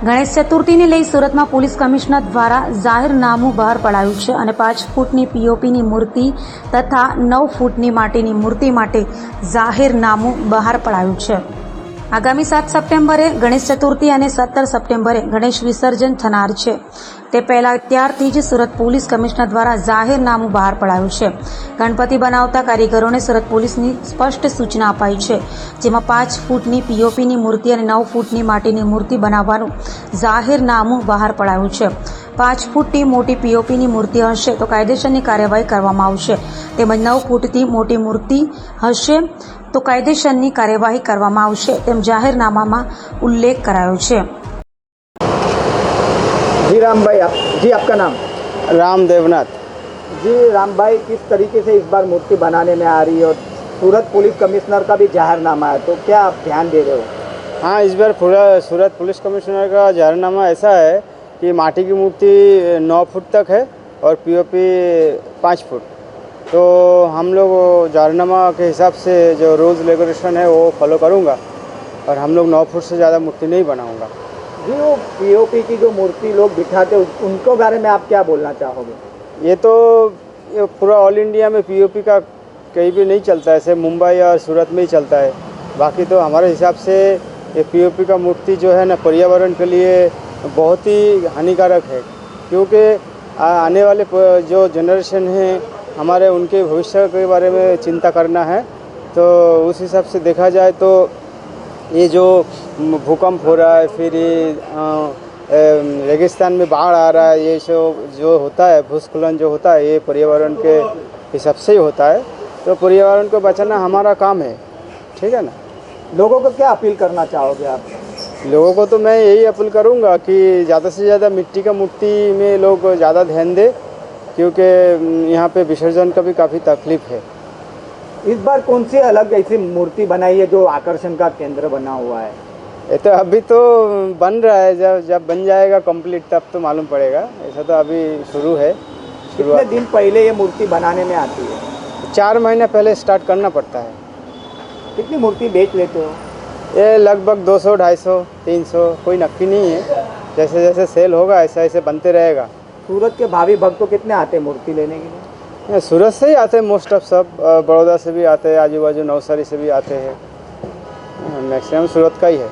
ગણેશ ચતુર્થીને લઈ સુરતમાં police commissioner દ્વારા જાહેરનામું બહાર પડાયું છે અને પાંચ ફૂટની પીઓપીની મૂર્તિ તથા નવ ફૂટની માટીની મૂર્તિ માટે જાહેરનામું બહાર પડાયું છે. આગામી સાત સપ્ટેમ્બરે ગણેશ ચતુર્થી અને સત્તર સપ્ટેમ્બરે ગણેશ વિસર્જન થનાર છે. તે પહેલા ત્યારથી જ સુરત પોલીસ કમિશનર દ્વારા જાહેરનામું બહાર પડાયું છે. ગણપતિ બનાવતા કારીગરોને સુરત પોલીસની સ્પષ્ટ સૂચના અપાઈ છે, જેમાં પાંચ ફૂટની પીઓપીની મૂર્તિ અને નવ ફૂટની માટીની મૂર્તિ બનાવવાનું જાહેરનામું બહાર પડાયું છે. પાંચ ફૂટની મોટી પીઓપીની મૂર્તિ હશે તો કાયદેસરની કાર્યવાહી કરવામાં આવશે તેમજ નવ ફૂટથી મોટી મૂર્તિ હશે તો કાયદેસરની કાર્યવાહી કરવામાં આવશે તેમ જાહેરનામામાં ઉલ્લેખ કરાયો છે जी राम भाई आप जी आपका नाम राम देवनाथ जी राम भाई किस तरीके से इस बार मूर्ति बनाने में आ रही है और सूरत पुलिस कमिश्नर का भी जाहिरनामा है तो क्या आप ध्यान दे रहे हो हाँ इस बार पूरा सूरत पुलिस कमिश्नर का जाहिरनामा ऐसा है कि माटी की मूर्ति नौ फुट तक है और पीओपी पाँच फुट। तो हम लोग जारनामा के हिसाब से जो रूल्स रेगुलेशन है वो फॉलो करूँगा और हम लोग नौ फुट से ज़्यादा मूर्ति नहीं बनाऊँगा। जी वो पीओपी की जो मूर्ति लोग बिठाते उनको बारे में आप क्या बोलना चाहोगे? ये तो ये पूरा ऑल इंडिया में पीओपी का कहीं भी नहीं चलता है ऐसे मुंबई और सूरत में ही चलता है। बाकी तो हमारे हिसाब से ये पीओपी का मूर्ति जो है ना पर्यावरण के लिए बहुत ही हानिकारक है, क्योंकि आने वाले जो जनरेशन है, हमारे उनके भविष्य के बारे में चिंता करना है। तो उस हिसाब से देखा जाए तो ये जो भूकंप हो रहा है, फिर रेगिस्तान में बाढ़ आ रहा है, ये सब जो होता है, भूस्खलन जो होता है, ये पर्यावरण के हिसाब से ही होता है। तो पर्यावरण को बचाना हमारा काम है, ठीक है ना? लोगों को क्या अपील करना चाहोगे आप? लोगों को तो मैं यही अपील करूँगा कि ज़्यादा से ज़्यादा मिट्टी का मूर्ति में लोग ज़्यादा ध्यान दें क्योंकि यहाँ पे विसर्जन का भी काफ़ी तकलीफ़ है। इस बार कौन सी अलग ऐसी मूर्ति बनाई है जो आकर्षण का केंद्र बना हुआ है? ये तो अभी तो बन रहा है जब जब बन जाएगा कंप्लीट तब तो मालूम पड़ेगा। ऐसा तो अभी शुरू है कितने दिन पहले ये मूर्ति बनाने में आती है? चार महीने पहले स्टार्ट करना पड़ता है। कितनी मूर्ति बेच लेते हो? ये लगभग 200 250 300 कोई नक्की नहीं है। जैसे जैसे सेल होगा ऐसे ऐसे बनते रहेगा। सूरत के भावी भक्तों कितने आते हैं मूर्ति लेने के लिए? सूरत से ही आते हैं मोस्ट ऑफ़ सब बड़ौदा से भी आते हैं आजू बाजू नवसारी से भी आते हैं। मैक्सिमम सूरत का ही है।